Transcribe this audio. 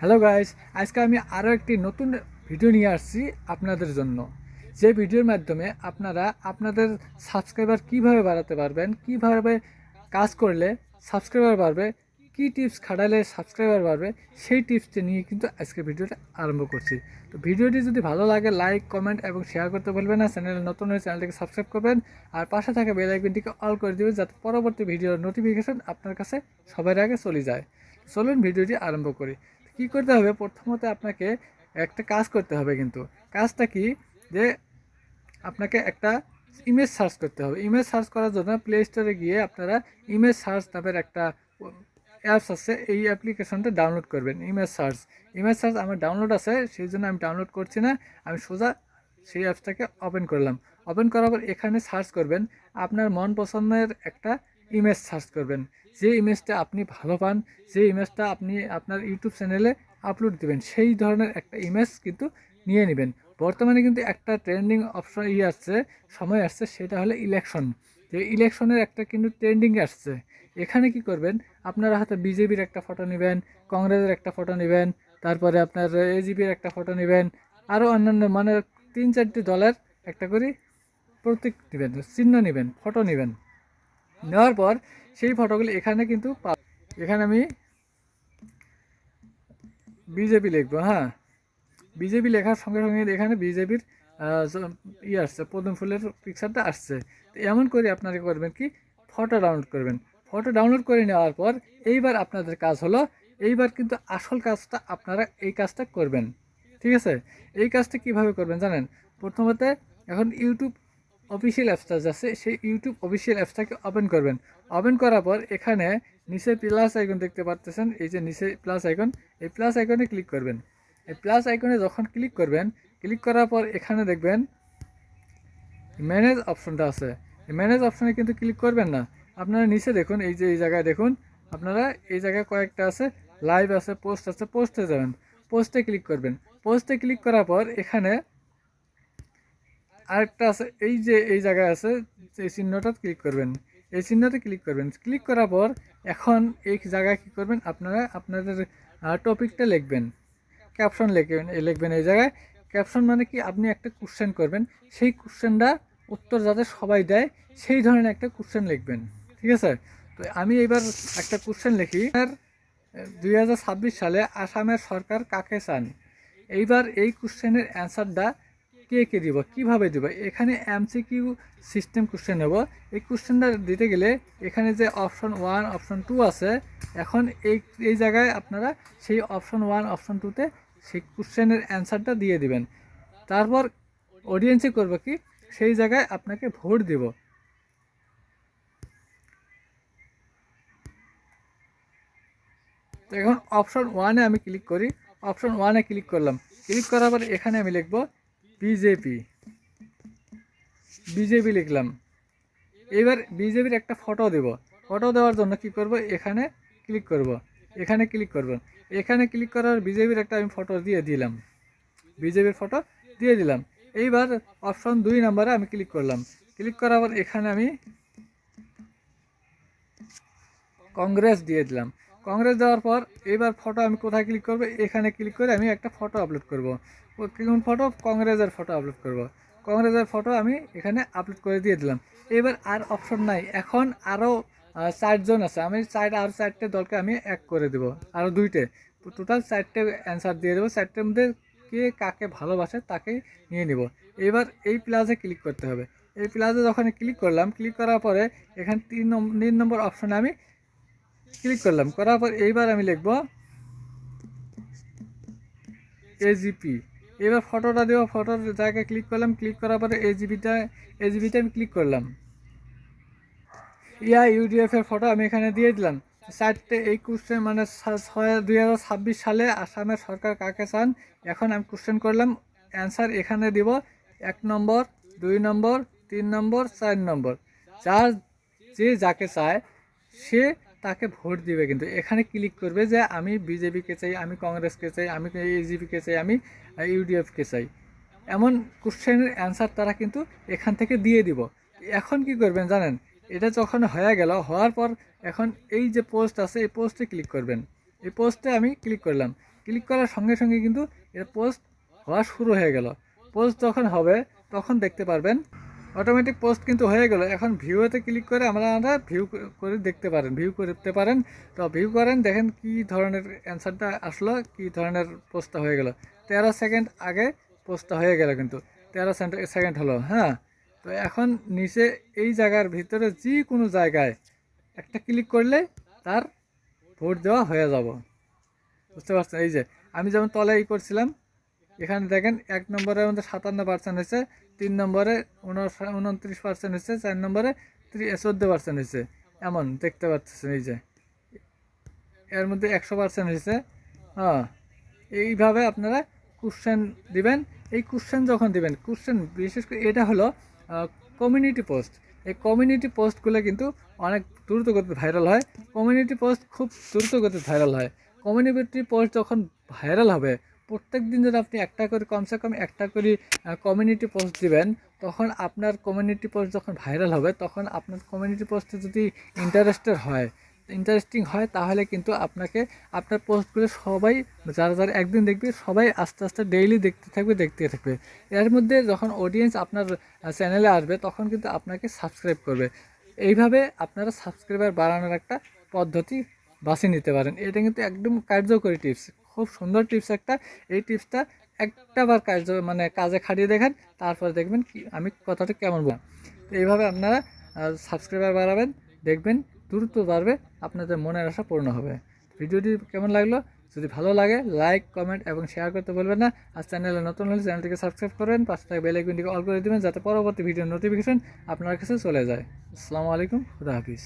Hello guys আজকে আমি আরও একটি নতুন ভিডিও নিয়ে আসছি আপনাদের জন্য। যে ভিডিওর মাধ্যমে আপনারা আপনাদের সাবস্ক্রাইবার কীভাবে বাড়াতে পারবেন, কীভাবে কাজ করলে সাবস্ক্রাইবার বাড়বে, কি টিপস খাটালে সাবস্ক্রাইবার বাড়বে, সেই টিপসটি নিয়ে কিন্তু আজকে ভিডিওটা আরম্ভ করছি। তো ভিডিওটি যদি ভালো লাগে লাইক কমেন্ট এবং শেয়ার করতে বলবেন না চ্যানেল নতুন হয়ে চ্যানেলটিকে সাবস্ক্রাইব করবেন, আর পাশে থাকা বেল আইকনটিকে অল করে দেবেন, যাতে পরবর্তী ভিডিওর নোটিফিকেশন আপনার কাছে সবার আগে চলে যায়। চলুন ভিডিওটি আরম্ভ করি। কি করতে হবে? প্রথমত আপনাকে একটা কাজ করতে হবে কিন্তু। কাজটা কি? যে আপনাকে একটা ইমেজ সার্চ করতে হবে। ইমেজ সার্চ করার জন্য প্লে স্টোরে গিয়ে আপনারা ইমেজ সার্চ নামের একটা অ্যাপস আছে, এই অ্যাপ্লিকেশনটা ডাউনলোড করবেন ইমেজ সার্চ ইমেজ সার্চ আমার ডাউনলোড আছে, সেই জন্য আমি ডাউনলোড করছি না। আমি সোজা সেই অ্যাপসটাকে ওপেন করলাম। ওপেন করার পর এখানে সার্চ করবেন। আপনার মন পছন্দের একটা ইমেজ সার্চ করবেন। যে ইমেজটা আপনি ভালো পান, যে ইমেজটা আপনি আপনার ইউটিউব চ্যানেলে আপলোড দেবেন, সেই ধরনের একটা ইমেজ কিন্তু নিয়ে নেবেন। বর্তমানে কিন্তু একটা ট্রেন্ডিং অপশন ই আসছে, সময় আসছে, সেটা হলো ইলেকশন যে ইলেকশনের একটা কিন্তু ট্রেন্ডিং আসছে। এখানে কি করবেন? আপনারা হাতে বিজেপির একটা ফটো নেবেন, কংগ্রেসের একটা ফটো নেবেন, তারপরে আপনার এজিপির একটা ফটো নেবেন আরও অন্যান্য মানে তিন চারটি দলের একটা করে প্রতীক নেবেন, চিহ্ন নেবেন ফটো নেবেন। নেওয়ার পর সেই ফটোগুলি এখানে কিন্তু এখানে আমি বিজেপি লিখব হ্যাঁ। বিজেপি লেখার সঙ্গে সঙ্গে এখানে বিজেপির ইয়ে আসছে, পদ্ম ফুলের পিকচারটা আসছে। তো এমন করে আপনারা করবেন কি ফটো ডাউনলোড করবেন। ফটো ডাউনলোড করে নেওয়ার পর এইবার আপনাদের কাজ হলো, এইবার কিন্তু আসল কাজটা আপনারা এই কাজটা করবেন। ঠিক আছে? এই কাজটা কীভাবে করবেন জানেন? প্রথমত এখন ইউটিউব অফিসিয়াল অ্যাপসটা আছে সেই ইউটিউব অফিসিয়াল অ্যাপসটাকে ওপেন করবেন। ওপেন করার পর এখানে নিচে প্লাস আইকন দেখতে পাচ্ছেন এই যে নিচে প্লাস আইকন এই প্লাস আইকনে ক্লিক করবেন। এই প্লাস আইকনে যখন ক্লিক করবেন ক্লিক করার পর এখানে দেখবেন ম্যানেজ অপশনটা আছে। এই ম্যানেজ অপশনে কিন্তু ক্লিক করবেন না। আপনারা নিচে দেখুন, এই যে এই জায়গায় দেখুন, আপনারা এই জায়গায় কয়েকটা আছে লাইভ আছে পোস্ট আছে পোস্টে যাবেন। পোস্টে ক্লিক করবেন। পোস্টে ক্লিক করার পর এখানে আরেকটা আছে, এই যে এই জায়গায় আছে, এই চিহ্নটা ক্লিক করবেন। এই চিহ্নতে ক্লিক করবেন। ক্লিক করার পর এখন এই জায়গায় কী করবেন? আপনারা আপনাদের টপিকটা লিখবেন। ক্যাপশন লিখবেন, এই লিখবেন এই জায়গায়। ক্যাপশন মানে কি? আপনি একটা কোশ্চেন করবেন। সেই কোশ্চেনটা উত্তর যাতে সবাই দেয়, সেই ধরনের একটা কোশ্চেন লিখবেন। ঠিক আছে? তো আমি এবার একটা কোশ্চেন লিখি। দু হাজার ছাব্বিশ সালে আসামের সরকার কাকে চান? এইবার এই কোশ্চেনের অ্যান্সারটা কে কে দিব? কীভাবে দিব? এখানে এমসিকিউ সিস্টেম কোশ্চেন নেব। এই কোশ্চেনটা দিতে গেলে এখানে যে অপশন ওয়ান অপশন টু আছে, এখন এই এই জায়গায় আপনারা সেই অপশন ওয়ান অপশন টুতে সেই কোশ্চেনের অ্যান্সারটা দিয়ে দিবেন। তারপর অডিয়েন্সে করব কি? সেই জায়গায় আপনাকে ভোট দিব। এখন অপশন ওয়ানে আমি ক্লিক করি। অপশন ওয়ানে ক্লিক করলাম। ক্লিক করার পর এখানে আমি লিখব বিজেপি বিজেপি লিখলাম। এবার বিজেপির একটা ফটো দেব। ফটো দেওয়ার জন্য কি করব? এখানে ক্লিক করব। এখানে ক্লিক করব। এখানে ক্লিক করার বিজেপির একটা আমি ফটো দিয়ে দিলাম। বিজেপির ফটো দিয়ে দিলাম। এইবার অপশন দুই নম্বরে আমি ক্লিক করলাম। ক্লিক করার পর এখানে আমি কংগ্রেস দিয়ে দিলাম। কংগ্রেস দেওয়ার পর এবার ফটো আমি কোথায় ক্লিক করব? এখানে ক্লিক করে আমি একটা ফটো আপলোড করব। কোন ফটো কংগ্রেসের ফটো আপলোড করব। কংগ্রেসের ফটো আমি এখানে আপলোড করে দিয়ে দিলাম। এবার আর অপশন নাই। এখন আরও চারজন আছে। আমি চার, আর চারটে দলকে আমি এক করে দেব। আরও দুইটে। টোটাল চারটে অ্যান্সার দিয়ে দেবো। চারটের মধ্যে কে কাকে ভালোবাসে তাকে নিয়ে নিব। এবার এই প্লাসে ক্লিক করতে হবে। এই প্লাসে যখন ক্লিক করলাম ক্লিক করার পরে এখানে তিন নম্বর তিন নম্বর অপশনে আমি ক্লিক করলাম। করার পর এইবার আমি লিখব এজিপি এবার ফটোটা দেবো ফটোর জায়গায় ক্লিক করলাম ক্লিক করার পরে এজিবিটা এজিবিটা আমি ক্লিক করলাম। ইয়া ইউডিএফ এর ফটো আমি এখানে দিয়ে দিলাম। চারটে এই কোশ্চেন মানে ছয়, দুই সালে আসামের সরকার কাকে চান? এখন আমি কোশ্চেন করলাম অ্যান্সার এখানে দিব। এক নম্বর, দুই নম্বর, তিন নম্বর, চার নম্বর। যার যে যাকে চায়, সে তাকে ভোট দিবে কিন্তু। এখানে ক্লিক করবে যে আমি বিজেপিকে চাই, আমি কংগ্রেসকে চাই, আমি এজিপিকে চাই, আমি ইউডিএফকে চাই। এমন কোশ্চেনের অ্যান্সার তারা কিন্তু এখান থেকে দিয়ে দিব। এখন কি করবেন জানেন? এটা যখন হয়ে গেল, হওয়ার পর এখন এই যে পোস্ট আছে, এই পোস্টে ক্লিক করবেন। এই পোস্টে আমি ক্লিক করলাম। ক্লিক করার সঙ্গে সঙ্গে কিন্তু এটা পোস্ট হওয়া শুরু হয়ে গেল। পোস্ট যখন হবে, তখন দেখতে পারবেন অটোমেটিক পোস্ট কিন্তু হয়ে গেল। এখন ভিউতে ক্লিক করে আমরা আমরা ভিউ করে দেখতে পারেন ভিউ করতে পারেন। তো ভিউ করেন, দেখেন কি ধরনের অ্যান্সারটা আসলো, কি ধরনের পোস্টটা হয়ে গেল। তেরো সেকেন্ড আগে পোস্টটা হয়ে গেল কিন্তু। তেরো সেকেন্ড হলো হ্যাঁ? তো এখন নিচে এই জায়গার ভিতরে যে কোনো জায়গায় একটা ক্লিক করলে তার ভোট দেওয়া হয়ে যাব। বুঝতে পারছেন? এই যে, আমি যেমন তলে ই করছিলাম এখানে দেখেন এক নম্বরে আমাদের সাতান্ন পার্সেন্ট হয়েছে, তিন নম্বরে উনত্রিশ পার্সেন্ট হয়েছে, চার নম্বরে চোদ্দ পার্সেন্ট হয়েছে। এমন, দেখতে পাচ্ছেন এই যে। এর মধ্যে একশো পার্সেন্ট হয়েছে। হ্যাঁ এইভাবে আপনারা কোশ্চেন দিবেন। এই কোশ্চেন যখন দিবেন কোশ্চেন বিশেষ করে এটা হলো কমিউনিটি পোস্ট এই কমিউনিটি পোস্টগুলো কিন্তু অনেক দ্রুত গতিতে ভাইরাল হয়। কমিউনিটি পোস্ট খুব দ্রুত গতিতে ভাইরাল হয়। কমিউনিটি পোস্ট যখন ভাইরাল হবে প্রত্যেক দিন যদি আপনি একটা করে, কমসে কম একটা করে কমিউনিটি পোস্ট দিবেন, তখন আপনার কমিউনিটি পোস্ট যখন ভাইরাল হবে, তখন আপনার কমিউনিটি পোস্টে যদি ইন্টারেস্টেড হয় ইন্টারেস্টিং হয়, তাহলে কিন্তু আপনাকে আপনার পোস্টগুলো সবাই, যারা যারা একদিন দেখবে, সবাই আস্তে আস্তে ডেইলি দেখতে থাকবে দেখতে থাকবে। এর মধ্যে যখন অডিয়েন্স আপনার চ্যানেলে আসবে, তখন কিন্তু আপনাকে সাবস্ক্রাইব করবে। এইভাবে আপনারা সাবস্ক্রাইবার বাড়ানোর একটা পদ্ধতি বাছে নিতে পারেন। এটা কিন্তু একদম কার্যকরী টিপস খুব সুন্দর টিপস একটা। এই টিপসটা একটা বার কার্য মানে কাজে খাটিয়ে দেখেন, তারপর দেখবেন কি, আমি কথাটা কেমন বললাম। তো এইভাবে আপনারা সাবস্ক্রাইবার বাড়াবেন, দেখবেন দ্রুত বাড়বে, আপনাদের মনের আশা পূর্ণ হবে। ভিডিওটি কেমন লাগল? যদি ভালো লাগে লাইক কমেন্ট এবং শেয়ার করতে বলবেন না। আর চ্যানেলে নতুন হলে চ্যানেলটিকে সাবস্ক্রাইব করবেন পাশে থাকা বেল আইকনটিকে অল করে দেবেন, যাতে পরবর্তী ভিডিও নোটিফিকেশন আপনার কাছে চলে যায়। আসসালামু আলাইকুম, খুদা হাফিজ।